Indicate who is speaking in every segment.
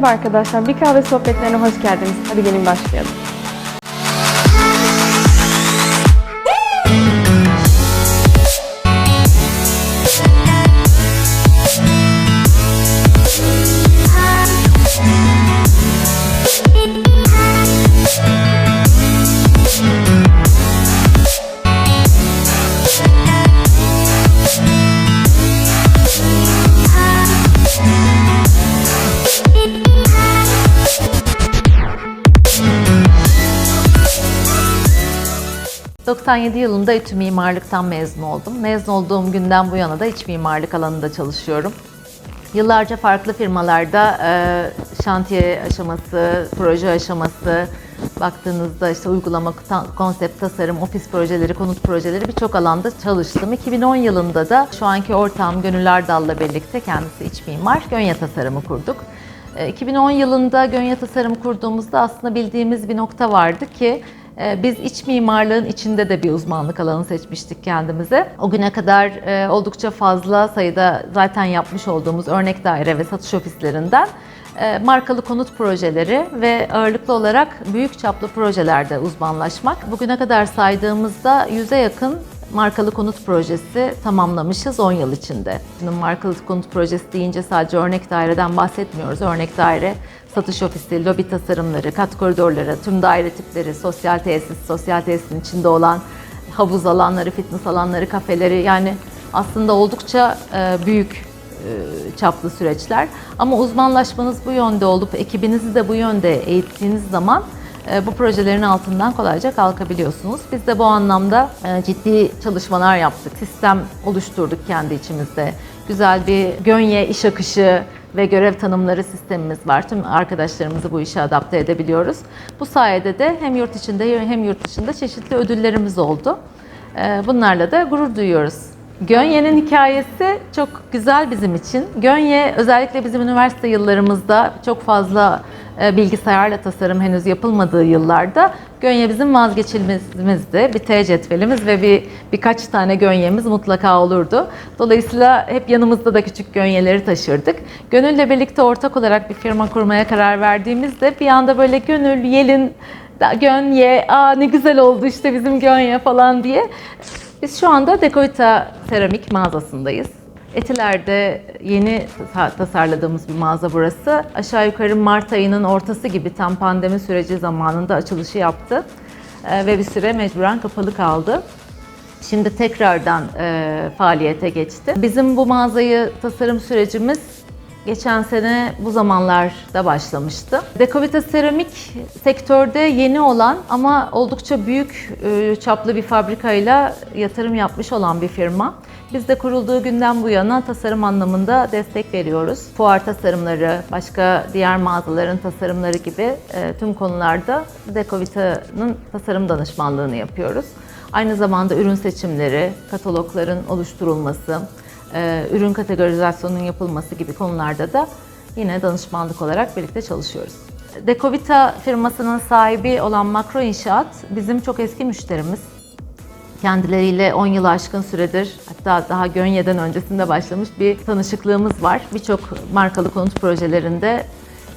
Speaker 1: Merhaba arkadaşlar, bir kahve sohbetlerine hoş geldiniz. Hadi gelin başlayalım.
Speaker 2: 97 yılında İTÜ Mimarlık'tan mezun oldum. Mezun olduğum günden bu yana da iç mimarlık alanında çalışıyorum. Yıllarca farklı firmalarda e, şantiye aşaması, proje aşaması, baktığınızda işte uygulama, konsept, tasarım, ofis projeleri, konut projeleri birçok alanda çalıştım. 2010 yılında da şu anki ortağım Gönül Erdal'la birlikte kendisi iç mimar, Gönye Tasarımı kurduk. E, 2010 yılında Gönye Tasarımı kurduğumuzda aslında bildiğimiz bir nokta vardı ki e, biz iç mimarlığın içinde de bir uzmanlık alanı seçmiştik kendimize. O güne kadar e, oldukça fazla sayıda zaten yapmış olduğumuz örnek daire ve satış ofislerinden e, markalı konut projeleri ve ağırlıklı olarak büyük çaplı projelerde uzmanlaşmak. Bugüne kadar saydığımızda yüze yakın markalı konut projesi tamamlamışız 10 yıl içinde. Şimdi markalı konut projesi deyince sadece örnek daireden bahsetmiyoruz. Örnek daire, satış ofisi, lobi tasarımları, kat koridorları, tüm daire tipleri, sosyal tesis, sosyal tesisin içinde olan havuz alanları, fitness alanları, kafeleri yani aslında oldukça e, büyük e, çaplı süreçler. Ama uzmanlaşmanız bu yönde olup ekibinizi de bu yönde eğittiğiniz zaman bu projelerin altından kolayca kalkabiliyorsunuz. Biz de bu anlamda e, ciddi çalışmalar yaptık. Sistem oluşturduk kendi içimizde. Güzel bir gönye iş akışı ve görev tanımları sistemimiz var. Tüm arkadaşlarımızı bu işe adapte edebiliyoruz. Bu sayede de hem yurt içinde hem yurt dışında çeşitli ödüllerimiz oldu. E, Bunlarla da gurur duyuyoruz. Gönye'nin hikayesi çok güzel bizim için. Gönye özellikle bizim üniversite yıllarımızda çok fazla e, bilgisayarla tasarım henüz yapılmadığı yıllarda Gönye bizim vazgeçilmezimizdi. Bir T cetvelimiz ve bir birkaç tane gönyemiz mutlaka olurdu. Dolayısıyla hep yanımızda da küçük gönyeleri taşırdık. Gönül'le birlikte ortak olarak bir firma kurmaya karar verdiğimizde bir anda böyle Gönül, Yelin, Gönye, aa ne güzel oldu işte bizim Gönye falan diye. Biz şu anda Dekoita Seramik mağazasındayız. Etiler'de yeni ta- tasarladığımız bir mağaza burası. Aşağı yukarı Mart ayının ortası gibi tam pandemi süreci zamanında açılışı yaptı. Ee, ve bir süre mecburen kapalı kaldı. Şimdi tekrardan e, faaliyete geçti. Bizim bu mağazayı tasarım sürecimiz geçen sene bu zamanlarda başlamıştı. Dekovita Seramik sektörde yeni olan ama oldukça büyük e, çaplı bir fabrikayla yatırım yapmış olan bir firma. Biz de kurulduğu günden bu yana tasarım anlamında destek veriyoruz. Fuar tasarımları, başka diğer mağazaların tasarımları gibi e, tüm konularda Dekovita'nın tasarım danışmanlığını yapıyoruz. Aynı zamanda ürün seçimleri, katalogların oluşturulması, e, ürün kategorizasyonunun yapılması gibi konularda da yine danışmanlık olarak birlikte çalışıyoruz. Dekovita firmasının sahibi olan Makro İnşaat bizim çok eski müşterimiz. Kendileriyle 10 yılı aşkın süredir hatta daha Gönye'den öncesinde başlamış bir tanışıklığımız var. Birçok markalı konut projelerinde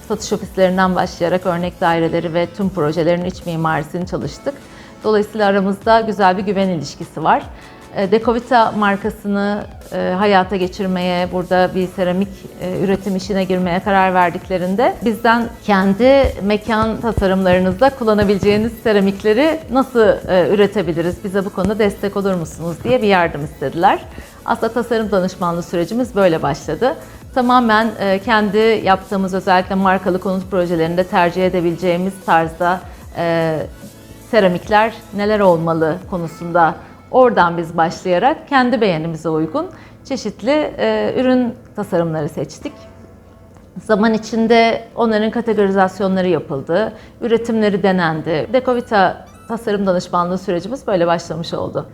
Speaker 2: satış ofislerinden başlayarak örnek daireleri ve tüm projelerin iç mimarisini çalıştık. Dolayısıyla aramızda güzel bir güven ilişkisi var. E, Dekovita markasını e, hayata geçirmeye, burada bir seramik e, üretim işine girmeye karar verdiklerinde bizden kendi mekan tasarımlarınızda kullanabileceğiniz seramikleri nasıl üretebiliriz, bize bu konuda destek olur musunuz diye bir yardım istediler. Aslında tasarım danışmanlığı sürecimiz böyle başladı. Tamamen kendi yaptığımız özellikle markalı konut projelerinde tercih edebileceğimiz tarzda seramikler neler olmalı konusunda oradan biz başlayarak kendi beğenimize uygun çeşitli e, ürün tasarımları seçtik. Zaman içinde onların kategorizasyonları yapıldı, üretimleri denendi. Dekovita tasarım danışmanlığı sürecimiz böyle başlamış oldu.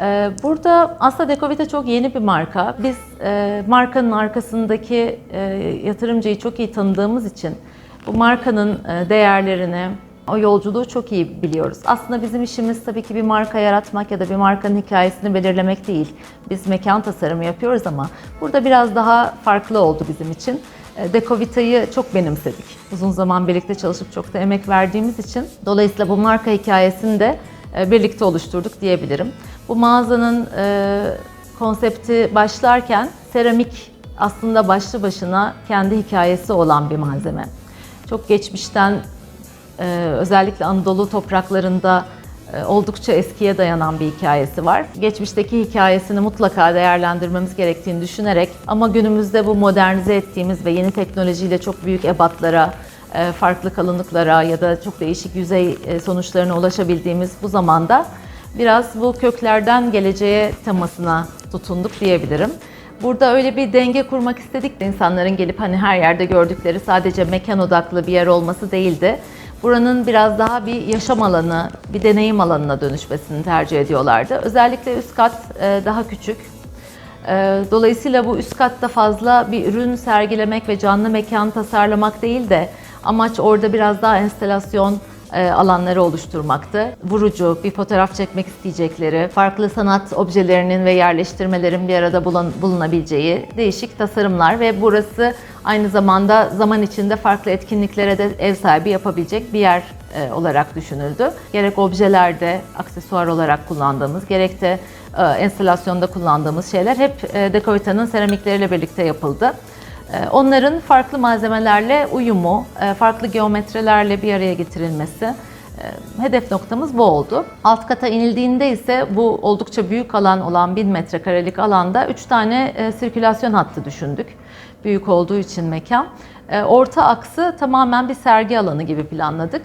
Speaker 2: Ee, Burada aslında Dekovita çok yeni bir marka. Biz e, markanın arkasındaki e, yatırımcıyı çok iyi tanıdığımız için bu markanın e, değerlerini, o yolculuğu çok iyi biliyoruz. Aslında bizim işimiz tabii ki bir marka yaratmak ya da bir markanın hikayesini belirlemek değil. Biz mekan tasarımı yapıyoruz ama burada biraz daha farklı oldu bizim için. E, Dekovita'yı çok benimsedik. Uzun zaman birlikte çalışıp çok da emek verdiğimiz için dolayısıyla bu marka hikayesini de e, birlikte oluşturduk diyebilirim. Bu mağazanın e, konsepti başlarken seramik aslında başlı başına kendi hikayesi olan bir malzeme. Çok geçmişten özellikle Anadolu topraklarında e, oldukça eskiye dayanan bir hikayesi var. Geçmişteki hikayesini mutlaka değerlendirmemiz gerektiğini düşünerek ama günümüzde bu modernize ettiğimiz ve yeni teknolojiyle çok büyük ebatlara, e, farklı kalınlıklara ya da çok değişik yüzey e, sonuçlarına ulaşabildiğimiz bu zamanda biraz bu köklerden geleceğe temasına tutunduk diyebilirim. Burada öyle bir denge kurmak istedik de insanların gelip hani her yerde gördükleri sadece mekan odaklı bir yer olması değildi. Buranın biraz daha bir yaşam alanı, bir deneyim alanına dönüşmesini tercih ediyorlardı. Özellikle üst kat e, daha küçük. E, Dolayısıyla bu üst katta fazla bir ürün sergilemek ve canlı mekan tasarlamak değil de amaç orada biraz daha enstelasyon alanları oluşturmaktı. Vurucu, bir fotoğraf çekmek isteyecekleri, farklı sanat objelerinin ve yerleştirmelerin bir arada bulun- bulunabileceği değişik tasarımlar ve burası aynı zamanda zaman içinde farklı etkinliklere de ev sahibi yapabilecek bir yer e, olarak düşünüldü. Gerek objelerde aksesuar olarak kullandığımız, gerek de e, enstalasyonda kullandığımız şeyler hep e, Dekovita'nın seramikleriyle birlikte yapıldı. Ee, Onların farklı malzemelerle uyumu, e, farklı geometrilerle bir araya getirilmesi e, hedef noktamız bu oldu. Alt kata inildiğinde ise bu oldukça büyük alan olan 1000 metrekarelik alanda 3 tane e, sirkülasyon hattı düşündük. Büyük olduğu için mekan. Orta aksı tamamen bir sergi alanı gibi planladık.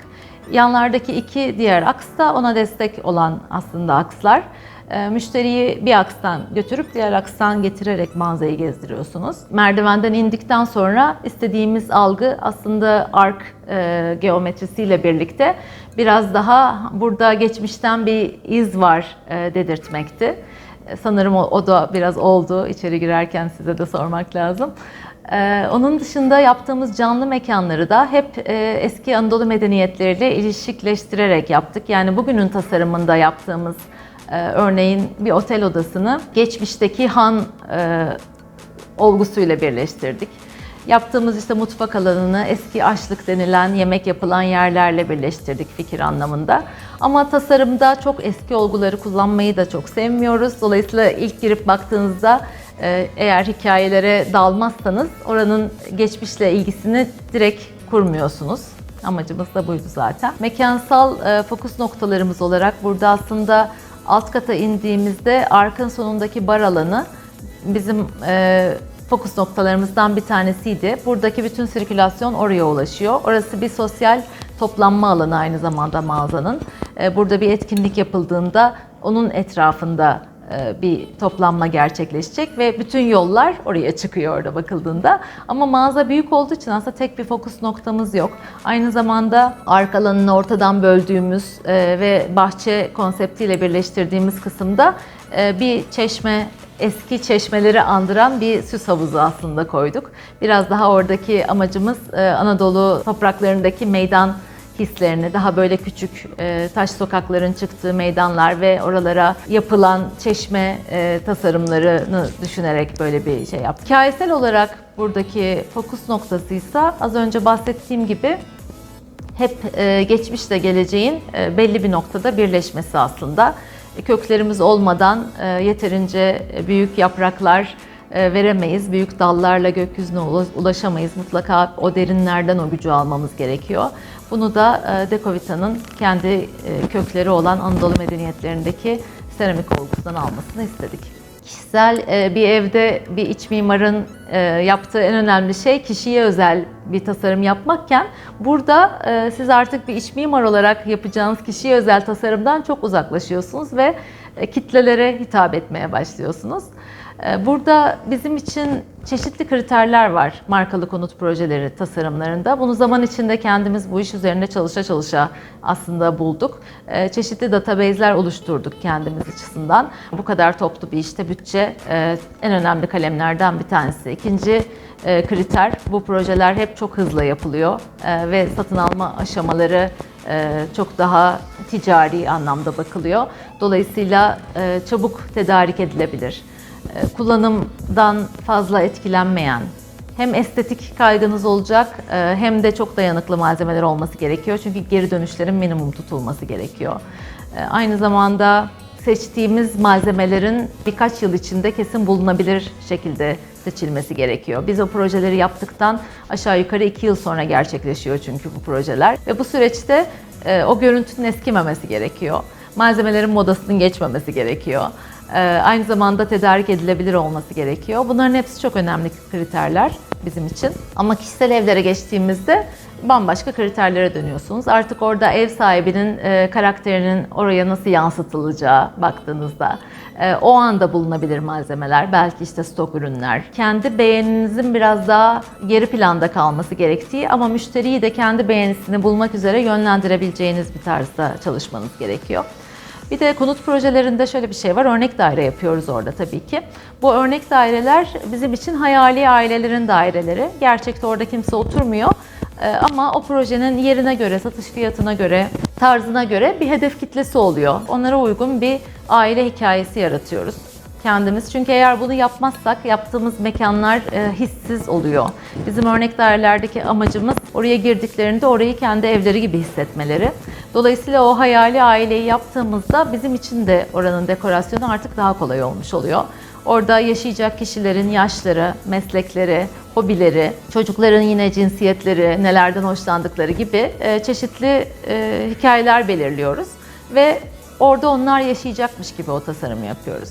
Speaker 2: Yanlardaki iki diğer aks da ona destek olan aslında akslar. E, Müşteriyi bir akstan götürüp diğer akstan getirerek mağazayı gezdiriyorsunuz. Merdivenden indikten sonra istediğimiz algı aslında ark e, geometrisiyle birlikte biraz daha burada geçmişten bir iz var e, dedirtmekti. E, Sanırım o, o da biraz oldu. İçeri girerken size de sormak lazım. Ee, onun dışında yaptığımız canlı mekanları da hep e, eski Anadolu medeniyetleriyle ilişkileştirerek yaptık. Yani bugünün tasarımında yaptığımız örneğin bir otel odasını geçmişteki Han e, olgusuyla birleştirdik. Yaptığımız işte mutfak alanını eski aşlık denilen yemek yapılan yerlerle birleştirdik fikir anlamında. Ama tasarımda çok eski olguları kullanmayı da çok sevmiyoruz. Dolayısıyla ilk girip baktığınızda e, eğer hikayelere dalmazsanız oranın geçmişle ilgisini direkt kurmuyorsunuz. Amacımız da buydu zaten. Mekansal e, fokus noktalarımız olarak burada aslında alt kata indiğimizde arkın sonundaki bar alanı bizim e, fokus noktalarımızdan bir tanesiydi. Buradaki bütün sirkülasyon oraya ulaşıyor. Orası bir sosyal toplanma alanı aynı zamanda mağazanın. E, burada bir etkinlik yapıldığında onun etrafında bir toplanma gerçekleşecek ve bütün yollar oraya çıkıyor orada bakıldığında. Ama mağaza büyük olduğu için aslında tek bir fokus noktamız yok. Aynı zamanda arka alanını ortadan böldüğümüz e, ve bahçe konseptiyle birleştirdiğimiz kısımda e, bir çeşme eski çeşmeleri andıran bir süs havuzu aslında koyduk. Biraz daha oradaki amacımız e, Anadolu topraklarındaki meydan hislerini daha böyle küçük e, taş sokakların çıktığı meydanlar ve oralara yapılan çeşme e, tasarımlarını düşünerek böyle bir şey yaptık. Hikayesel olarak buradaki fokus noktasıysa az önce bahsettiğim gibi hep e, geçmişle geleceğin e, belli bir noktada birleşmesi aslında. E, Köklerimiz olmadan e, yeterince büyük yapraklar e, veremeyiz. Büyük dallarla gökyüzüne ula- ulaşamayız. Mutlaka o derinlerden o gücü almamız gerekiyor. Bunu da e, Dekovita'nın kendi e, kökleri olan Anadolu medeniyetlerindeki seramik olgusundan almasını istedik. Kişisel e, bir evde bir iç mimarın yaptığı en önemli şey kişiye özel bir tasarım yapmakken burada siz artık bir iç mimar olarak yapacağınız kişiye özel tasarımdan çok uzaklaşıyorsunuz ve kitlelere hitap etmeye başlıyorsunuz. E, Burada bizim için çeşitli kriterler var markalı konut projeleri tasarımlarında. Bunu zaman içinde kendimiz bu iş üzerinde çalışa çalışa aslında bulduk. E, Çeşitli database'ler oluşturduk kendimiz açısından. Bu kadar toplu bir işte bütçe e, en önemli kalemlerden bir tanesi. İkinci e, kriter bu projeler hep çok hızlı yapılıyor e, ve satın alma aşamaları çok daha ticari anlamda bakılıyor. Dolayısıyla çabuk tedarik edilebilir. E, kullanımdan fazla etkilenmeyen, Hem estetik kaygınız olacak e, hem de çok dayanıklı malzemeler olması gerekiyor. Çünkü geri dönüşlerin minimum tutulması gerekiyor. E, Aynı zamanda seçtiğimiz malzemelerin birkaç yıl içinde kesin bulunabilir şekilde seçilmesi gerekiyor. Biz o projeleri yaptıktan aşağı yukarı iki yıl sonra gerçekleşiyor çünkü bu projeler. Ve bu süreçte o görüntünün eskimemesi gerekiyor. Malzemelerin modasının geçmemesi gerekiyor. E, aynı zamanda tedarik edilebilir olması gerekiyor. Bunların hepsi çok önemli kriterler bizim için. Ama kişisel evlere geçtiğimizde bambaşka kriterlere dönüyorsunuz. Artık orada ev sahibinin e, karakterinin oraya nasıl yansıtılacağı baktığınızda e, o anda bulunabilir malzemeler, belki işte stok ürünler. Kendi beğeninizin biraz daha geri planda kalması gerektiği ama müşteriyi de kendi beğenisini bulmak üzere yönlendirebileceğiniz bir tarzda çalışmanız gerekiyor. Bir de konut projelerinde şöyle bir şey var. Örnek daire yapıyoruz orada tabii ki. Bu örnek daireler bizim için hayali ailelerin daireleri. Gerçekte orada kimse oturmuyor. Ee, Ama o projenin yerine göre, satış fiyatına göre, tarzına göre bir hedef kitlesi oluyor. Onlara uygun bir aile hikayesi yaratıyoruz kendimiz. Çünkü eğer bunu yapmazsak yaptığımız mekanlar e, hissiz oluyor. Bizim örnek dairelerdeki amacımız oraya girdiklerinde orayı kendi evleri gibi hissetmeleri. Dolayısıyla o hayali aileyi yaptığımızda bizim için de oranın dekorasyonu artık daha kolay olmuş oluyor. Orada yaşayacak kişilerin yaşları, meslekleri, hobileri, çocukların yine cinsiyetleri, nelerden hoşlandıkları gibi e, çeşitli e, hikayeler belirliyoruz ve orada onlar yaşayacakmış gibi o tasarımı yapıyoruz.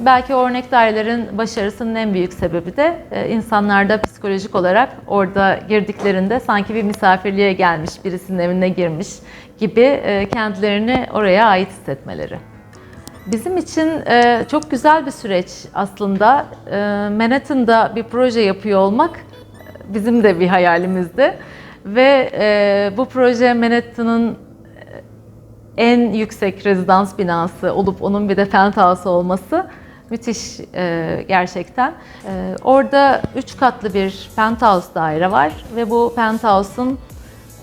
Speaker 2: Belki örnek dairelerin başarısının en büyük sebebi de e, insanlarda psikolojik olarak orada girdiklerinde sanki bir misafirliğe gelmiş, birisinin evine girmiş gibi e, kendilerini oraya ait hissetmeleri. Bizim için e, çok güzel bir süreç aslında. Manhattan'da bir proje yapıyor olmak bizim de bir hayalimizdi. Ve bu proje Manhattan'ın en yüksek rezidans binası olup onun bir de penthouse olması müthiş e, gerçekten. E, orada üç katlı bir penthouse daire var ve bu penthouse'un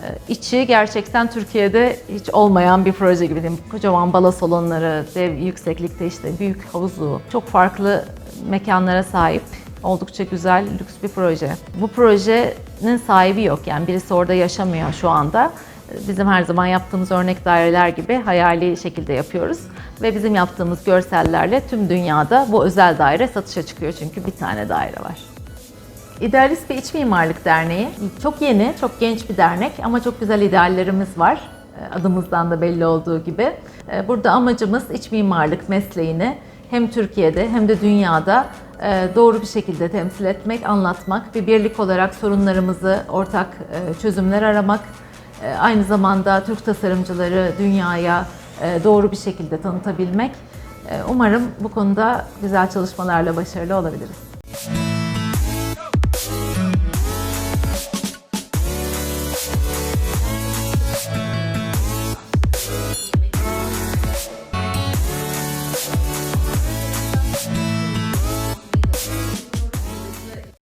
Speaker 2: e, içi gerçekten Türkiye'de hiç olmayan bir proje gibi. Diyeyim. Kocaman balo salonları, dev yükseklikte işte büyük havuzu, çok farklı mekanlara sahip. Oldukça güzel, lüks bir proje. Bu projenin sahibi yok yani birisi orada yaşamıyor şu anda. Bizim her zaman yaptığımız örnek daireler gibi hayali şekilde yapıyoruz. Ve bizim yaptığımız görsellerle tüm dünyada bu özel daire satışa çıkıyor çünkü bir tane daire var. İdealist bir İç Mimarlık Derneği. Çok yeni, çok genç bir dernek ama çok güzel ideallerimiz var. Adımızdan da belli olduğu gibi. Burada amacımız iç mimarlık mesleğini hem Türkiye'de hem de dünyada e, doğru bir şekilde temsil etmek, anlatmak, bir birlik olarak sorunlarımızı, ortak e, çözümler aramak, e, aynı zamanda Türk tasarımcıları dünyaya e, doğru bir şekilde tanıtabilmek. E, Umarım bu konuda güzel çalışmalarla başarılı olabiliriz.